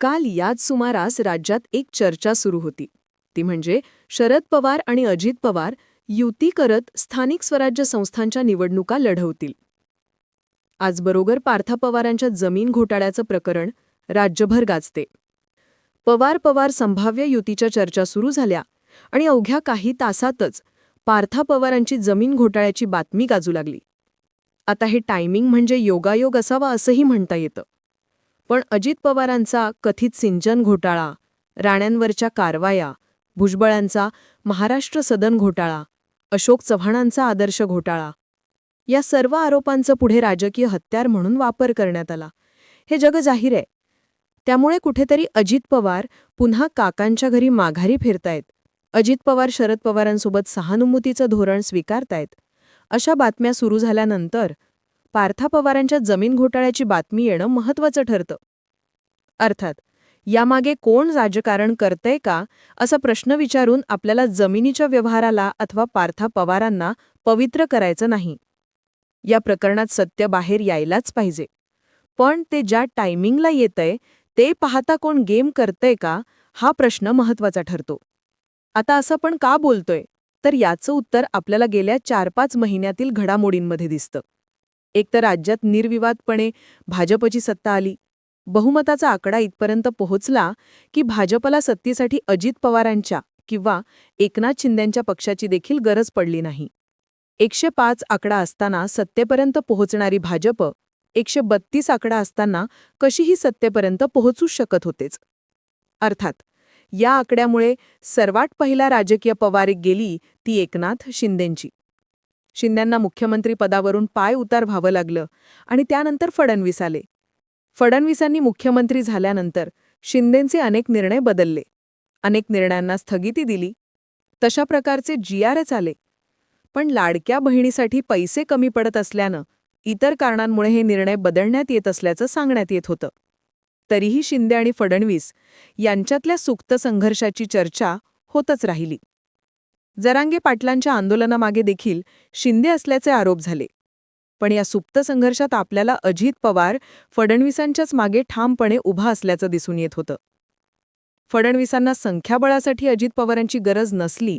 काल याच सुमारास राज्यात एक चर्चा सुरू होती. ती म्हणजे शरद पवार आणि अजित पवार युती करत स्थानिक स्वराज्य संस्थांच्या निवडणुका लढवतील. आजबरोबर पार्था पवारांच्या जमीन घोटाळ्याचं प्रकरण राज्यभर गाजते. पवार पवार संभाव्य युतीच्या चर्चा सुरू झाल्या आणि अवघ्या काही तासातच पार्था पवारांची जमीन घोटाळ्याची बातमी गाजू लागली. आता हे टायमिंग म्हणजे योगायोग असावा असंही म्हणता येतं. पण अजित पवारांचा कथित सिंचन घोटाळा राण्यांवरच्या कारवाया भुजबळांचा महाराष्ट्र सदन घोटाळा अशोक चव्हाणांचा आदर्श घोटाळा या सर्व आरोपांचं पुढे राजकीय हत्यार म्हणून वापर करण्यात आला. हे जग जाहीर आहे. त्यामुळे कुठेतरी अजित पवार पुन्हा काकांच्या घरी माघारी फिरतायत. अजित पवार शरद पवारांसोबत सहानुभूतीचं धोरण स्वीकारतायत. अशा बातम्या सुरू झाल्यानंतर पार्था पवारांच्या जमीन घोटाळ्याची बातमी येणं महत्वाचं ठरतं. अर्थात यामागे कोण राजकारण करतंय का असा प्रश्न विचारून आपल्याला जमिनीच्या व्यवहाराला अथवा पार्था पवारांना पवित्र करायचं नाही. या प्रकरणात सत्य बाहेर यायलाच पाहिजे. पण ते ज्या टायमिंगला येतंय ते पाहता कोण गेम करतंय का हा प्रश्न महत्त्वाचा ठरतो. आता असं पण का बोलतोय? तर याचं उत्तर आपल्याला गेल्या चार पाच महिन्यातील घडामोडींमध्ये दिसतं. एकतर राज्यात निर्विवादपणे भाजपची सत्ता आली. बहुमताचा आकडा इथपर्यंत पोहोचला की भाजपला सत्तेसाठी अजित पवारांच्या किंवा एकनाथ शिंद्यांच्या पक्षाची देखील गरज पडली नाही. एकशे पाच आकडा असताना सत्तेपर्यंत पोहोचणारी भाजप एकशे बत्तीस आकडा असताना कशीही सत्तेपर्यंत पोहोचूच शकत होतेच. अर्थात या आकड्यामुळे सर्वात पहिला राजकीय पवारीक गेली ती एकनाथ शिंदेंची. शिंद्यांना मुख्यमंत्री पदावरून पाय उतार व्हावं लागलं आणि त्यानंतर फडणवीस आले. फडणवीसांनी मुख्यमंत्री झाल्यानंतर शिंदेंचे अनेक निर्णय बदलले. अनेक निर्णयांना स्थगिती दिली. तशा प्रकारचे जी आर एच आले. पण लाडक्या बहिणीसाठी पैसे कमी पडत असल्यानं इतर कारणांमुळे हे निर्णय बदलण्यात येत असल्याचं सांगण्यात येत होतं. तरीही शिंदे आणि फडणवीस यांच्यातल्या सुक्त संघर्षाची चर्चा होतच राहिली. जरांगे पाटलांच्या आंदोलनामागे देखील शिंदे असल्याचे आरोप झाले. पण या सुप्त संघर्षात आपल्याला अजित पवार फडणवीसांच्याच मागे ठामपणे उभा असल्याचं दिसून येत होतं. फडणवीसांना संख्याबळासाठी अजित पवारांची गरज नसली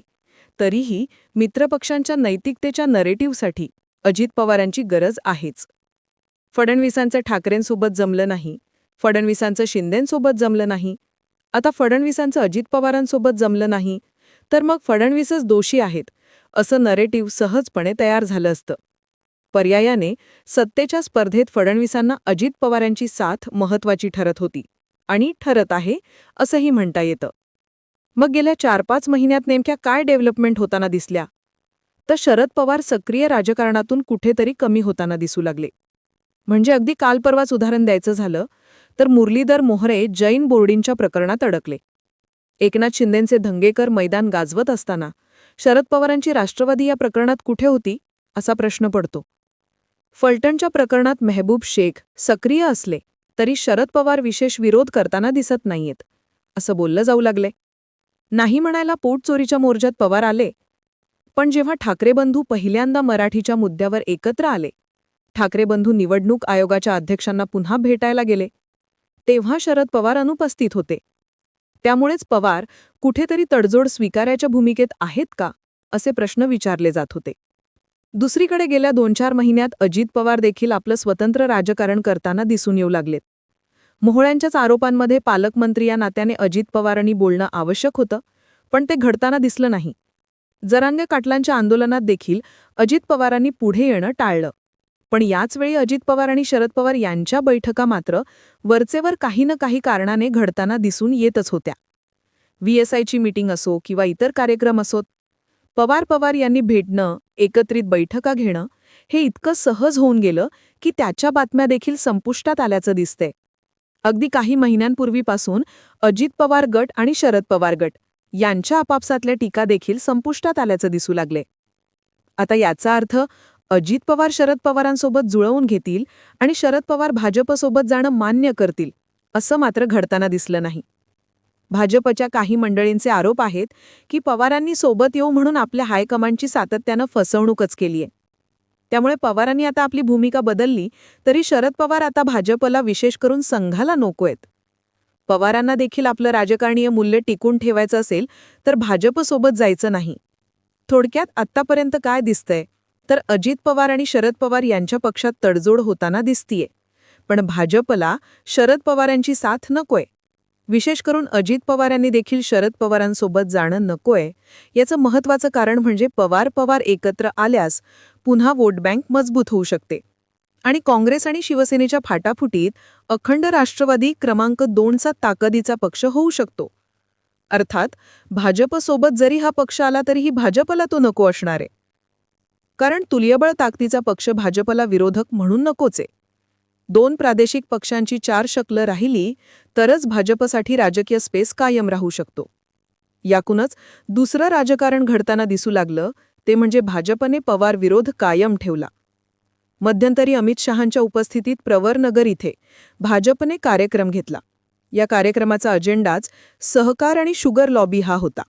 तरीही मित्रपक्षांच्या नैतिकतेच्या नरेटिव्हसाठी अजित पवारांची गरज आहेच. फडणवीसांचं ठाकरेंसोबत जमलं नाही फडणवीसांचं शिंदेंसोबत जमलं नाही आता फडणवीसांचं अजित पवारांसोबत जमलं नाही तर मग फडणवीसच दोषी आहेत असं नरेटिव्ह सहजपणे तयार झालं असतं. पर्यायाने सत्तेच्या स्पर्धेत फडणवीसांना अजित पवार यांची साथ महत्वाची ठरत होती आणि ठरत आहे असंही म्हणता येतं. मग गेल्या चार पाच महिन्यात नेमक्या काय डेव्हलपमेंट होताना दिसल्या? तर शरद पवार सक्रिय राजकारणातून कुठेतरी कमी होताना दिसू लागले. म्हणजे अगदी काल परवाच उदाहरण द्यायचं झालं तर मुरलीधर मोहरे जैन बोर्डींच्या प्रकरणात अडकले. एकनाथ शिंदेंचे धंगेकर मैदान गाजवत असताना शरद पवारांची राष्ट्रवादी या प्रकरणात कुठे होती असा प्रश्न पडतो. फलटणच्या प्रकरणात मेहबूब शेख सक्रिय असले तरी शरद पवार विशेष विरोध करताना दिसत नाहीयेत असं बोललं जाऊ लागले. नाही म्हणायला पोटचोरीच्या मोर्चात पवार आले पण जेव्हा ठाकरे बंधू पहिल्यांदा मराठीच्या मुद्द्यावर एकत्र आले ठाकरे बंधू निवडणूक आयोगाच्या अध्यक्षांना पुन्हा भेटायला गेले तेव्हा शरद पवार अनुपस्थित होते. त्यामुळेच पवार कुठेतरी तडजोड स्वीकारायच्या भूमिकेत आहेत का असे प्रश्न विचारले जात होते. दुसरीकडे गेल्या दोन चार महिन्यात अजित पवार देखील आपलं स्वतंत्र राजकारण करताना दिसून येऊ लागलेत. मोहळ्यांच्याच आरोपांमध्ये पालकमंत्री या नात्याने अजित पवारांनी बोलणं आवश्यक होतं पण ते घडताना दिसलं नाही. जरांगे काटलांच्या आंदोलनात देखील अजित पवारांनी पुढे येणं टाळलं. पण याचवेळी अजित पवार आणि शरद पवार यांच्या बैठका मात्र वरचेवर काही न काही कारणाने घडताना दिसून येतच होत्या. व्हीएसआयची मीटिंग असो किंवा इतर कार्यक्रम असोत पवार पवार यांनी भेटणं एकत्रित बैठका घेणं हे इतकं सहज होऊन गेलं की त्याच्या बातम्या देखील संपुष्टात आल्याचं दिसतंय. अगदी काही महिन्यांपूर्वीपासून अजित पवार गट आणि शरद पवार गट यांच्या आपापसातल्या टीका देखील संपुष्टात आल्याचं दिसू लागले आता याचा अर्थ अजित पवार शरद पवारांसोबत जुळवून घेतील आणि शरद पवार भाजपसोबत जाणं मान्य करतील असं मात्र घडताना दिसलं नाही. भाजपच्या काही मंडळींचे आरोप आहेत की पवारांनी सोबत येऊ म्हणून आपल्या हायकमांडची सातत्यानं फसवणूकच केलीय. त्यामुळे पवारांनी आता आपली भूमिका बदलली तरी शरद पवार आता भाजपला विशेष करून संघाला नकोयत पवारांना देखील आपलं राजकारणीय मूल्य टिकून ठेवायचं असेल तर भाजपसोबत जायचं नाही. थोडक्यात आत्तापर्यंत काय दिसतंय? तर अजित पवार आणि शरद पवार यांच्या पक्षात तडजोड होताना दिसतीये. पण भाजपला शरद पवार यांची साथ नकोय. विशेष करून अजित पवार यांनी देखील शरद पवारांसोबत जाणं नकोय. याचं महत्वाचं कारण म्हणजे पवार पवार एकत्र आल्यास पुन्हा वोट बँक मजबूत होऊ शकते. आणि काँग्रेस आणि शिवसेनेच्या फाटाफुटीत अखंड राष्ट्रवादी क्रमांक दोनचा ताकदीचा पक्ष होऊ शकतो. अर्थात भाजपसोबत जरी हा पक्ष आला तरीही भाजपला तो नको असणार. आहे कारण तुल्यबळ ताकदीचा पक्ष भाजपला विरोधक म्हणून नकोच. आहे दोन प्रादेशिक पक्षांची चार शकलं राहिली तरच भाजपसाठी राजकीय स्पेस कायम राहू शकतो. याकूनच दुसरं राजकारण घडताना दिसू लागलं ते म्हणजे भाजपने पवार विरोध कायम ठेवला. मध्यंतरी अमित शहांच्या उपस्थितीत प्रवरनगर इथे भाजपने कार्यक्रम घेतला. या कार्यक्रमाचा अजेंडाच सहकार आणि शुगर लॉबी हा होता.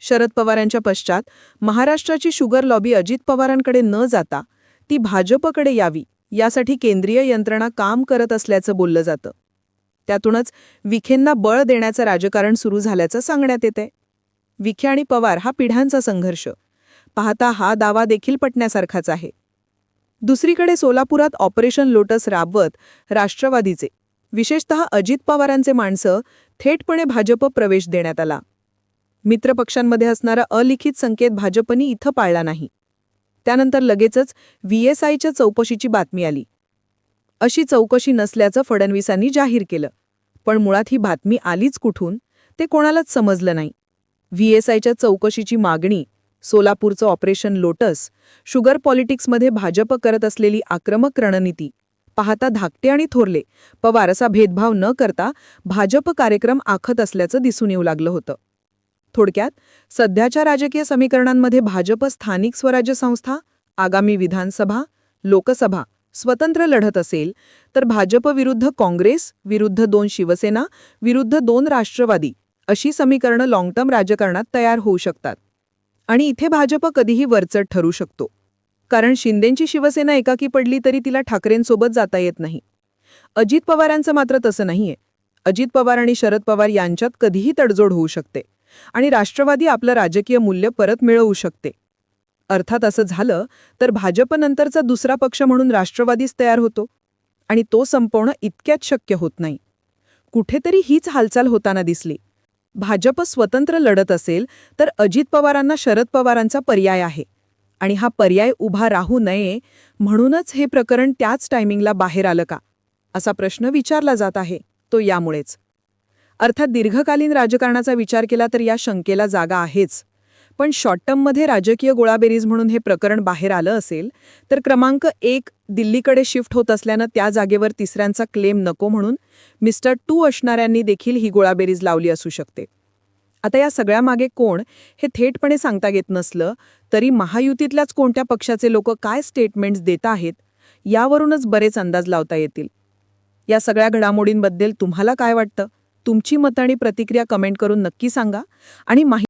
शरद पवारांच्या पश्चात महाराष्ट्राची शुगर लॉबी अजित पवारांकडे न जाता ती भाजपकडे यावी यासाठी केंद्रीय यंत्रणा काम करत असल्याचं बोललं जातं. त्यातूनच विखेंना बळ देण्याचं राजकारण सुरू झाल्याचं सांगण्यात येते विखे आणि पवार हा पिढ्यांचा संघर्ष. पाहता हा दावा देखील पटण्यासारखाच आहे. दुसरीकडे सोलापुरात ऑपरेशन लोटस राबवत राष्ट्रवादीचे विशेषतः अजित पवारांचे माणसं थेटपणे भाजप प्रवेश देण्यात आला. मित्रपक्षांमध्ये असणारा अलिखित संकेत भाजपनी इथं पाळला नाही. त्यानंतर लगेचच व्हीएसआयच्या चौकशीची बातमी आली. अशी चौकशी नसल्याचं फडणवीसांनी जाहीर केलं. पण मुळात ही बातमी आलीच कुठून ते कोणालाच समजलं नाही. व्हीएसआयच्या चौकशीची मागणी सोलापूरचं ऑपरेशन लोटस शुगर पॉलिटिक्समध्ये भाजप करत असलेली आक्रमक रणनीती पाहता धाकटे आणि थोरले पवार असा भेदभाव न करता भाजप कार्यक्रम आखत असल्याचं दिसून येऊ लागलं होतं. थोडक्यात सध्याच्या राजकीय समीकरणांमध्ये भाजप स्थानिक स्वराज्य संस्था आगामी विधानसभा लोकसभा स्वतंत्र लढत असेल तर भाजप विरुद्ध काँग्रेस विरुद्ध दोन शिवसेना विरुद्ध दोन राष्ट्रवादी अशी समीकरणं लाँग टर्म राजकारणात तयार होऊ शकतात. आणि इथे भाजप कधीही वरचढ ठरू शकतो. कारण शिंदेंची शिवसेना एकाकी पडली तरी तिला ठाकरेंसोबत जाता येत नाही. अजित पवारांचं मात्र तसं नाहीये. अजित पवार आणि शरद पवार यांच्यात कधीही तडजोड होऊ शकते. आणि राष्ट्रवादी आपलं राजकीय मूल्य परत मिळवू शकते. अर्थात असं झालं तर भाजपनंतरचा दुसरा पक्ष म्हणून राष्ट्रवादीच तयार होतो. आणि तो संपवणं इतक्यात शक्य होत नाही. कुठेतरी हीच हालचाल होताना दिसली. भाजप स्वतंत्र लढत असेल तर अजित पवारांना शरद पवारांचा पर्याय आहे. आणि हा पर्याय उभा राहू नये म्हणूनच हे प्रकरण त्याच टायमिंगला बाहेर आलं का? असा प्रश्न विचारला जात आहे. तो यामुळेच. अर्थात दीर्घकालीन राजकारणाचा विचार केला तर या शंकेला जागा आहेच. पण शॉर्ट टर्ममध्ये राजकीय गोळाबेरीज म्हणून हे प्रकरण बाहेर आलं असेल तर क्रमांक एक दिल्लीकडे शिफ्ट होत असल्यानं त्या जागेवर तिसऱ्यांचा क्लेम नको म्हणून मिस्टर टू असणाऱ्यांनी देखील ही गोळाबेरीज लावली असू शकते. आता या सगळ्यामागे कोण हे थेटपणे सांगता येत नसलं तरी महायुतीतल्याच कोणत्या पक्षाचे लोक काय स्टेटमेंट्स देत आहेत यावरूनच बरेच अंदाज लावता येतील. या सगळ्या घडामोडींबद्दल तुम्हाला काय वाटतं? तुमची मतं आणि प्रतिक्रिया कमेंट करून नक्की सांगा. आणि माहिती